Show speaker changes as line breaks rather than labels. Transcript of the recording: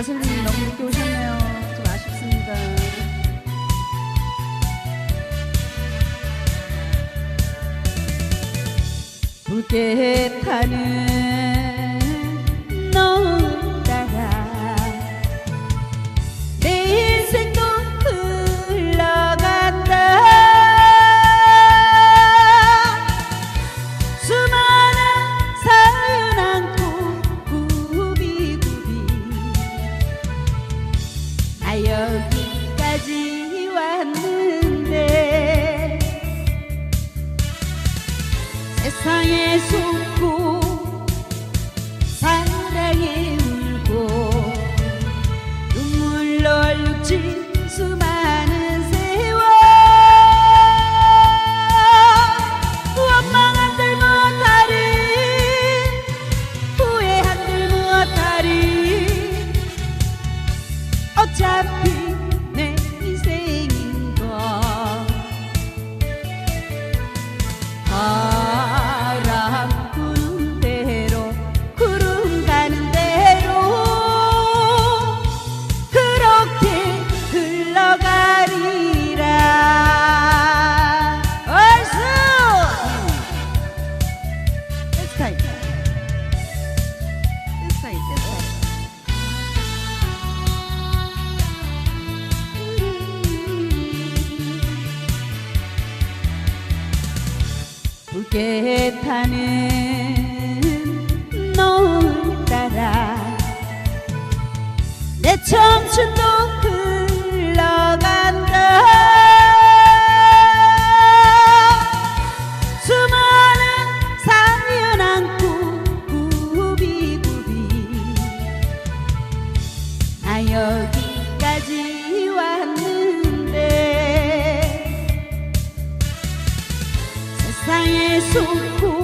아슬님이 너무 늦게 오셨네요. 좀 아쉽습니다. 붉게 타는 나 여기까지 왔는데. 세상에 숨고 사랑에 울고 눈물로 얼룩 어차피 내 인생인 걸. 바람 부는 대로 구름 가는 대로. 그렇게 흘러가리라. 얼쑤! 떼스타 붉게 타는 노을 따라. 내 청춘도 흘러간다. 수많은 사연 안고 구비구비. 나 여기까지 왔는데 세상에 숨고